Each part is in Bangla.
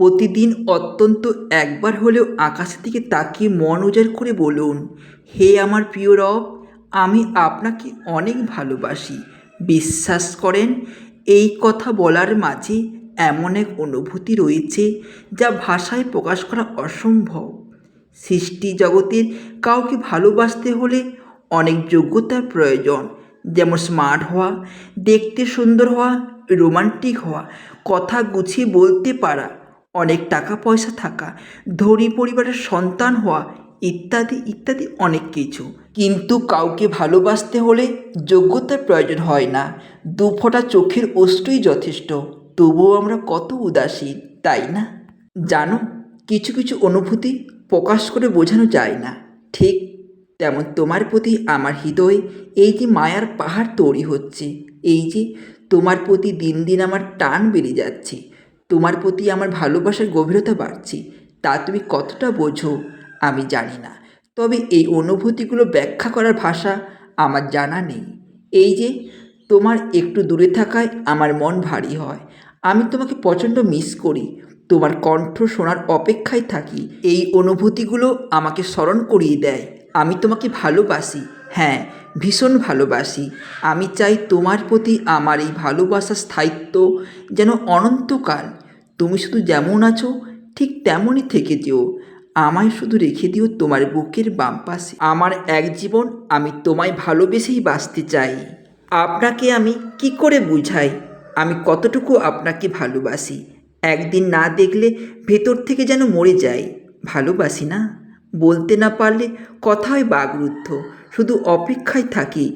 প্রতিদিন অত্যন্ত একবার হলেও আকাশের দিকে তাকিয়ে মন উজাড় করে বলুন, হে আমার প্রিয় রব, আমি আপনাকে অনেক ভালোবাসি। বিশ্বাস করেন, এই কথা বলার মাঝে এমন এক অনুভূতি রয়েছে যা ভাষায় প্রকাশ করা অসম্ভব। সৃষ্টি জগতের কাউকে ভালোবাসতে হলে অনেক যোগ্যতার প্রয়োজন, যেমন স্মার্ট হওয়া, দেখতে সুন্দর হওয়া, রোমান্টিক হওয়া, কথা গুছিয়ে বলতে পারা। অনেক টাকা পয়সা থাকা, ধনী পরিবারের সন্তান হওয়া ইত্যাদি ইত্যাদি অনেক কিছু। কিন্তু কাউকে ভালোবাসতে হলে যোগ্যতার প্রয়োজন হয় না। দু ফোঁটা চোখের অশ্রুই যথেষ্ট। তবুও আমরা কত উদাসীন, তাই না? জানো, কিছু কিছু অনুভূতি প্রকাশ করে বোঝানো যায় না। ঠিক তেমন তোমার প্রতি আমার হৃদয়ে এই যে মায়ার পাহাড় তৈরি হচ্ছে, এই যে তোমার প্রতি দিন দিন আমার টান বেড়ে যাচ্ছে। তোমার প্রতি আমার ভালোবাসার গভীরতা বাড়ছে, তা তুমি কতটা বোঝো আমি জানি না। তবে এই অনুভূতিগুলো ব্যাখ্যা করার ভাষা আমার জানা নেই। এই যে, তোমার একটু দূরে থাকায় আমার মন ভারী হয়। আমি তোমাকে প্রচণ্ড মিস করি। তোমার কণ্ঠ শোনার অপেক্ষায় থাকি। এই অনুভূতিগুলো আমাকে স্মরণ করিয়ে দেয়। আমি তোমাকে ভালোবাসি। হ্যাঁ ভীষণ ভালোবাসি। আমি চাই তোমার প্রতি আমার এই ভালোবাসার স্থায়িত্ব যেন অনন্তকাল। তুমি শুধু যেমন আছো, ঠিক তেমনই থেকে যেও। আমায় শুধু রেখে দিও তোমার বুকের বাম পাশে। আমার এক জীবন আমি তোমায় ভালোবেসেই বাঁচতে চাই। আপনাকে আমি কি করে বুঝাই? আমি কতটুকু আপনাকে ভালোবাসি? একদিন না দেখলে ভেতর থেকে যেন মরে যাই। ভালোবাসি না? বলতে না পারলে কথায় বাগরুদ্ধ শুধু অপেক্ষায় থাকি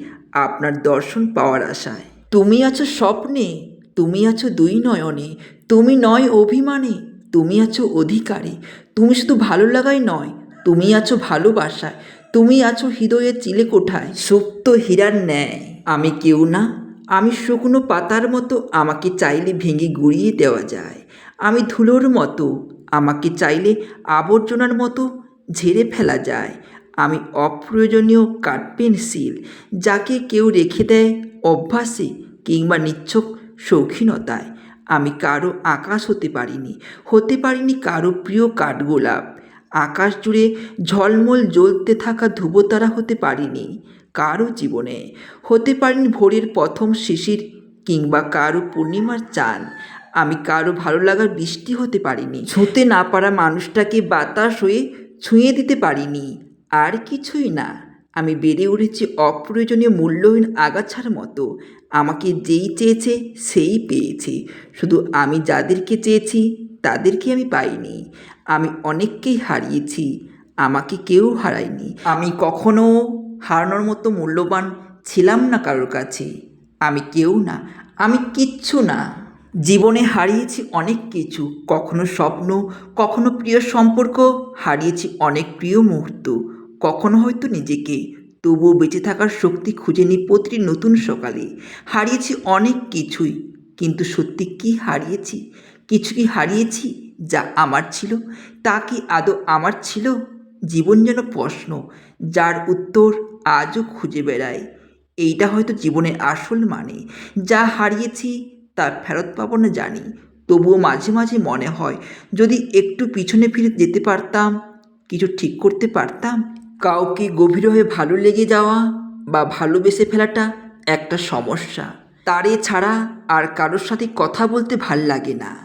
আপনার দর্শন পাওয়ার আশায়। তুমি আছো স্বপ্নে, তুমি আছো দুই নয়নে, তুমি নয় অভিমানে, তুমি আছো অধিকারে। তুমি শুধু ভালো লাগাই নয়, তুমি আছো ভালোবাসায়, তুমি আছো হৃদয়ের চিলে কোঠায়। সুপ্ত হীরার ন্যায়, আমি কেউ না, আমি শুকনো পাতার মতো, আমাকে চাইলে ভেঙে গুড়িয়ে দেওয়া যায়। আমি ধুলোর মতো, আমাকে চাইলে আবর্জনার মতো ঝেড়ে ফেলা যায়। আমি অপ্রয়োজনীয় কাঠ পেন্সিল যাকে কেউ রেখে দেয় অভ্যাসে কিংবা নিচ্ছক শৌখিনতায়। আমি কারও আকাশ হতে পারিনি হতে পারিনি কারও প্রিয় কাঠগোলাপ আকাশ জুড়ে ঝলমল জ্বলতে থাকা ধ্রুবতারা হতে পারিনি কারও জীবনে। হতে পারিনি ভোরের প্রথম শিশির কিংবা কারও পূর্ণিমার চাঁদ। আমি কারও ভালো লাগার বৃষ্টি হতে পারিনি। ছুঁতে না পারা মানুষটাকে বাতাস হয়ে ছুঁয়ে দিতে পারিনি। আর কিছুই না। আমি বেড়ে উঠেছি অপ্রয়োজনীয় মূল্যহীন আগাছার মতো। আমাকে যেই চেয়েছে সেই পেয়েছে। শুধু আমি যাদেরকে চেয়েছি, তাদেরকে আমি পাইনি। আমি অনেককেই হারিয়েছি। আমাকে কেউ হারায়নি। আমি কখনো হারানোর মতো মূল্যবান ছিলাম না কারোর কাছে। আমি কেউ না। আমি কিচ্ছু না। জীবনে হারিয়েছি অনেক কিছু। কখনো স্বপ্ন, কখনো প্রিয় সম্পর্ক, হারিয়েছি অনেক প্রিয় মুহূর্ত। কখনো হয়তো নিজেকে। তবুও বেঁচে থাকার শক্তি খুঁজে নিই প্রতিটি নতুন সকালে। হারিয়েছি অনেক কিছুই, কিন্তু সত্যি কি হারিয়েছি? কিছু কি হারিয়েছি যা আমার ছিল? তা কি আদৌ আমার ছিল? জীবন যেন প্রশ্ন, যার উত্তর আজও খুঁজে বেড়াই এইটা হয়তো জীবনের আসল মানে। যা হারিয়েছি তা ফেরত পাবো না জানি। তবুও মাঝে মাঝে মনে হয়, যদি একটু পিছনে ফিরে যেতে পারতাম, কিছু ঠিক করতে পারতাম কাউকে গভীর হয়ে ভালো লেগে যাওয়া বা ভালোবেসে ফেলাটা একটা সমস্যা। তারে ছাড়া আর কারোর সাথে কথা বলতে ভালো লাগে না।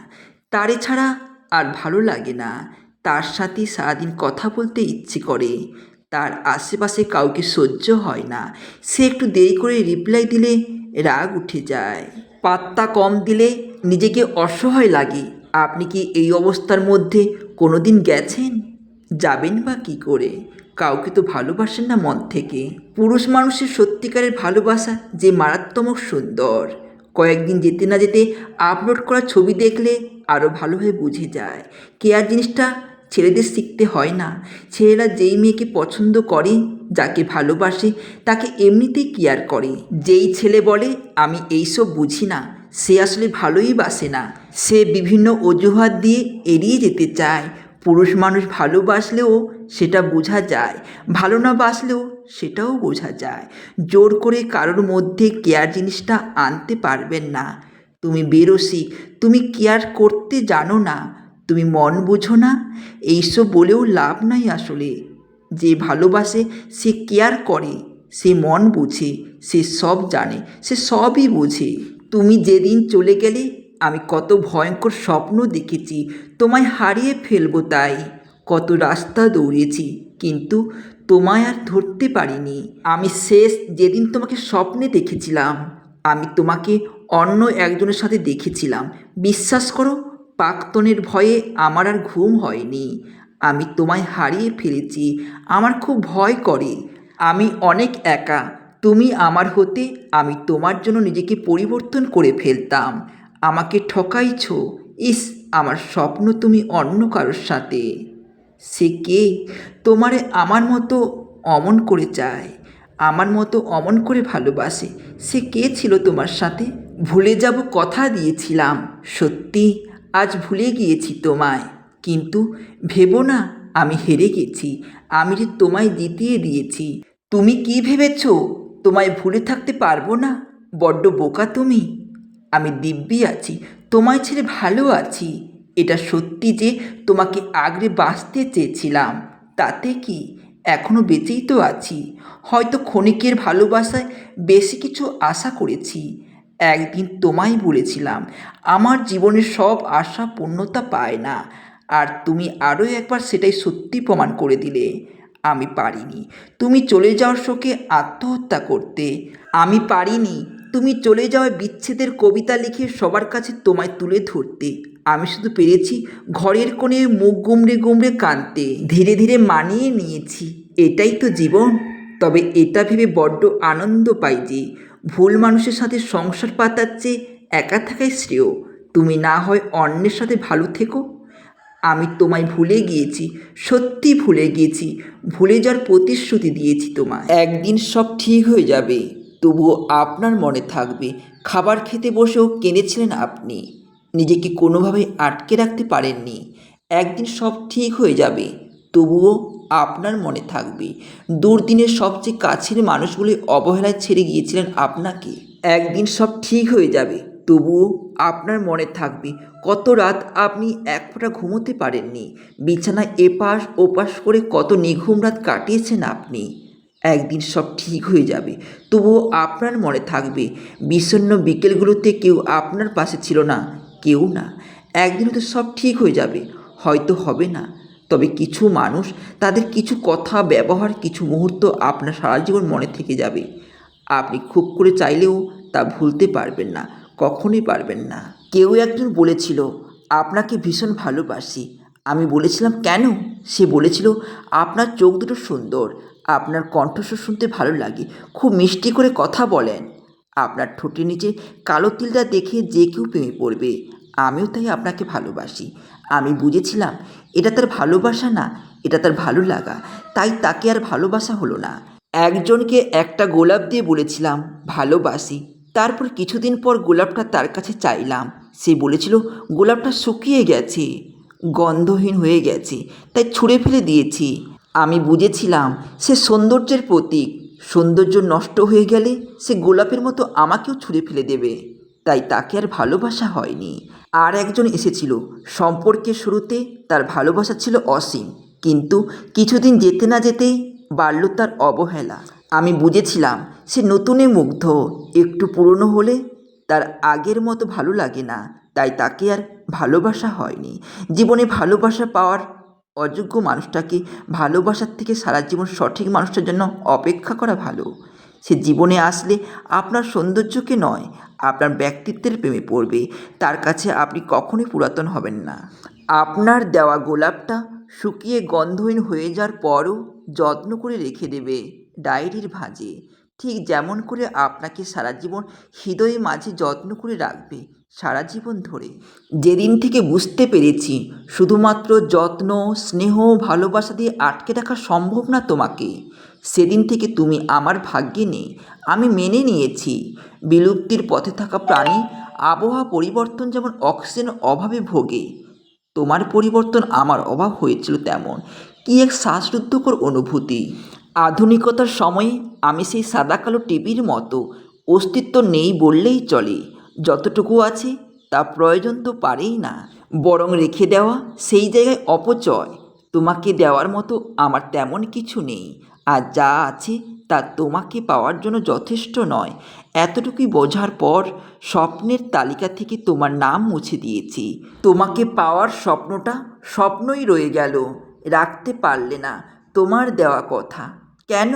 তারে ছাড়া আর ভালো লাগে না। তার সাথে সারাদিন কথা বলতে ইচ্ছে করে। তার আশেপাশে কাউকে সহ্য হয় না। সে একটু দেরি করে রিপ্লাই দিলে রাগ উঠে যায়। পাত্তা কম দিলে নিজেকে অসহায় লাগে। আপনি কি এই অবস্থার মধ্যে কোনো দিন গেছেন? যাবেন বা কি করে? কাউকে তো ভালোবাসেন না মন থেকে। পুরুষ মানুষের সত্যিকারের ভালোবাসা যে মারাত্মক সুন্দর। কয়েকদিন যেতে না যেতে আপলোড করা ছবি দেখলে আরও ভালোভাবে বুঝে যায়। কেয়ার জিনিসটা ছেলেদের শিখতে হয় না। ছেলেরা যেই মেয়েকে পছন্দ করে, যাকে ভালোবাসে, তাকে এমনিতেই কেয়ার করে। যেই ছেলে বলে, আমি এইসব বুঝি না। সে আসলে ভালোই বাসে না। সে বিভিন্ন অজুহাত দিয়ে এড়িয়ে যেতে চায়। পুরুষ মানুষ ভালোবাসলেও সেটা বোঝা যায়, ভালো না বাসলেও সেটাও বোঝা যায়। জোর করে কারোর মধ্যে কেয়ার জিনিসটা আনতে পারবেন না। তুমি বেরোসি, তুমি কেয়ার করতে জানো না, তুমি মন বোঝো না, এইসব বলেও লাভ নাই আসলে। যে ভালোবাসে, সে কেয়ার করে, সে মন বোঝে, সে সব জানে, সে সবই বোঝে। তুমি যেদিন চলে গেলে আমি কত ভয়ঙ্কর স্বপ্ন দেখেছি, তোমায় হারিয়ে ফেলব তাই। কত রাস্তা দৌড়েছি, কিন্তু তোমায় আর ধরতে পারিনি। আমি শেষ যেদিন তোমাকে স্বপ্নে দেখেছিলাম, আমি তোমাকে অন্য একজনের সাথে দেখেছিলাম। বিশ্বাস করো, প্রাক্তনের ভয়ে আমার আর ঘুম হয়নি। আমি তোমায় হারিয়ে ফেলেছি, আমার খুব ভয় করে। আমি অনেক একা, তুমি আমার হতে আমি তোমার জন্য নিজেকে পরিবর্তন করে ফেলতাম। আমাকে ঠকাইছো? ইস, আমার স্বপ্ন তুমি অন্য কারোর সাথে। সে কে? তোমারে আমার মতো অমন করে চায়, আমার মতো অমন করে ভালোবাসে। সে কে ছিল তোমার সাথে? ভুলে যাব কথা দিয়েছিলাম। সত্যি, আজ ভুলে গিয়েছি তোমায়। কিন্তু ভেবো না, আমি হেরে গেছি। আমি যে তোমায় জিতিয়ে দিয়েছি। তুমি কি ভেবেছ? তোমায় ভুলে থাকতে পারব না? বড্ড বোকা তুমি। আমি দিব্যি আছি, তোমায় ছেড়ে ভালো আছি। এটা সত্যি যে তোমাকে আগড়ে বাঁচতে চেয়েছিলাম। তাতে কি? এখনও বেঁচেই তো আছি। হয়তো ক্ষণিকের ভালোবাসায় বেশি কিছু আশা করেছি। একদিন তোমায় বলেছিলাম, আমার জীবনের সব আশা পূর্ণতা পায় না। আর তুমি আরও একবার সেটাই সত্যি প্রমাণ করে দিলে। আমি পারিনি। তুমি চলে যাওয়ার শোকে আত্মহত্যা করতে। আমি পারিনি। তুমি চলে যাওয়া বিচ্ছেদের কবিতা লিখে সবার কাছে তোমায় তুলে ধরতে। আমি শুধু পেরেছি ঘরের কোণে মুখ গুমড়ে গুমড়ে কাঁদতে। ধীরে ধীরে মানিয়ে নিয়েছি, এটাই তো জীবন। তবে এটা ভেবে বড্ড আনন্দ পাই যে, ভুল মানুষের সাথে সংসার পাতার চেয়ে একা থাকাই শ্রেয়। তুমি না হয় অন্যের সাথে ভালো থেকো। আমি তোমায় ভুলে গিয়েছি, সত্যি ভুলে গিয়েছি। ভুলে যাওয়ার প্রতিশ্রুতি দিয়েছি তোমায়। একদিন সব ঠিক হয়ে যাবে। তবুও আপনার মনে থাকবে, খাবার খেতে বসেও কেঁদেছিলেন আপনি। নিজেকে কোনোভাবে আটকে রাখতে পারেননি। একদিন সব ঠিক হয়ে যাবে, তবুও আপনার মনে থাকবে। দুর্দিনের সবচেয়ে কাছের মানুষগুলি অবহেলায় ছেড়ে গিয়েছিলেন আপনাকে। একদিন সব ঠিক হয়ে যাবে, তবুও আপনার মনে থাকবে, কত রাত আপনি এক ফোঁটা ঘুমোতে পারেননি। বিছানায় এপাশ ওপাশ করে কত নিঘুম রাত কাটিয়েছেন আপনি। একদিন সব ঠিক হয়ে যাবে। তবুও আপনার মনে থাকবে, বিষণ্ণ বিকেলগুলোতে কেউ আপনার পাশে ছিল না, কেউ না। একদিন তো সব ঠিক হয়ে যাবে, হয়তো হবে না। তবে কিছু মানুষ, তাদের কিছু কথা, ব্যবহার, কিছু মুহূর্ত আপনার সারা জীবন মনে থেকে যাবে। আপনি খুব করে চাইলেও তা ভুলতে পারবেন না, কখনোই পারবেন না। কেউ একজন বলেছিল, আপনাকে ভীষণ ভালোবাসি। আমি বলেছিলাম, কেন? সে বলেছিল, আপনার চোখ দুটো সুন্দর আপনার কণ্ঠস্বর শুনতে ভালো লাগে। খুব মিষ্টি করে কথা বলেন। আপনার ঠোঁটের নিচে কালো তিলটা দেখে যে কেউ প্রেমে পড়বে। আমিও তাই আপনাকে ভালোবাসি। আমি বুঝেছিলাম, এটা তার ভালোবাসা না, এটা তার ভালো লাগা। তাই তাকে আর ভালোবাসা হলো না। একজনকে একটা গোলাপ দিয়ে বলেছিলাম, ভালোবাসি। তারপর কিছুদিন পর গোলাপটা তার কাছে চাইলাম। সে বলেছিল, গোলাপটা শুকিয়ে গেছে, গন্ধহীন হয়ে গেছে, তাই ছুঁড়ে ফেলে দিয়েছি। আমি বুঝেছিলাম সে সৌন্দর্যের প্রতীক। সৌন্দর্য নষ্ট হয়ে গেলে সে গোলাপের মতো আমাকেও ছুঁড়ে ফেলে দেবে। তাই তাকে আর ভালোবাসা হয়নি। আর একজন এসেছিল। সম্পর্কের শুরুতে তার ভালোবাসা ছিল অসীম। কিন্তু কিছুদিন যেতে না যেতেই বাড়ল তার অবহেলা। আমি বুঝেছিলাম সে নতুনে মুগ্ধ। একটু পুরনো হলে তার আগের মতো ভালো লাগে না। তাই তাকে আর ভালোবাসা হয়নি। জীবনে ভালোবাসা পাওয়ার অযোগ্য মানুষটাকে ভালোবাসার থেকে সারা জীবন সঠিক মানুষটার জন্য অপেক্ষা করা ভালো। সে জীবনে আসলে আপনার সৌন্দর্যকে নয়, আপনার ব্যক্তিত্বের প্রেমে পড়বে। তার কাছে আপনি কখনোই পুরাতন হবেন না। আপনার দেওয়া গোলাপটা শুকিয়ে গন্ধহীন হয়ে যাওয়ার পরও যত্ন করে রেখে দেবে ডায়েরির ভাঁজে। ঠিক যেমন করে আপনাকে সারা জীবন হৃদয়ে মাঝে যত্ন করে রাখবে সারা জীবন ধরে। যেদিন থেকে বুঝতে পেরেছি, শুধুমাত্র যত্ন, স্নেহ ভালোবাসা দিয়ে আটকে রাখা সম্ভব না তোমাকে, সেদিন থেকে তুমি আমার ভাগ্যে নেই। আমি মেনে নিয়েছি, বিলুপ্তির পথে থাকা প্রাণী আবহাওয়া পরিবর্তন যেমন অক্সিজেন অভাবে ভোগে, তোমার পরিবর্তন আমার অভাব হয়েছিল তেমন। কি এক শ্বাসরুদ্ধকর অনুভূতি। আধুনিকতার সময়ে আমি সেই সাদা কালো টিভির মতো অস্তিত্ব নেই বললেই চলে। যতটুকু আছে তা প্রয়োজন তো পারেই না। বরং রেখে দেওয়া সেই জায়গায় অপচয়। তোমাকে দেওয়ার মতো আমার তেমন কিছু নেই। আর যা আছে তা তোমাকে পাওয়ার জন্য যথেষ্ট নয়। এতটুকুই বোঝার পর স্বপ্নের তালিকা থেকে তোমার নাম মুছে দিয়েছি। তোমাকে পাওয়ার স্বপ্নটা স্বপ্নই রয়ে গেল। রাখতে পারলে না তোমার দেওয়া কথা। কেন?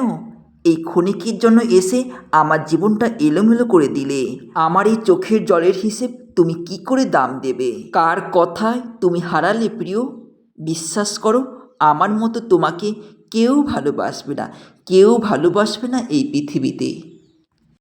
এই ক্ষণিকের জন্য এসে আমার জীবনটা এলোমেলো করে দিলে। আমার এই চোখের জলের হিসেব তুমি কি করে দাম দেবে? কার কথায় তুমি হারালে প্রিয়? বিশ্বাস করো, আমার মতো তোমাকে কেউ ভালোবাসবে না, কেউ ভালোবাসবে না এই পৃথিবীতে।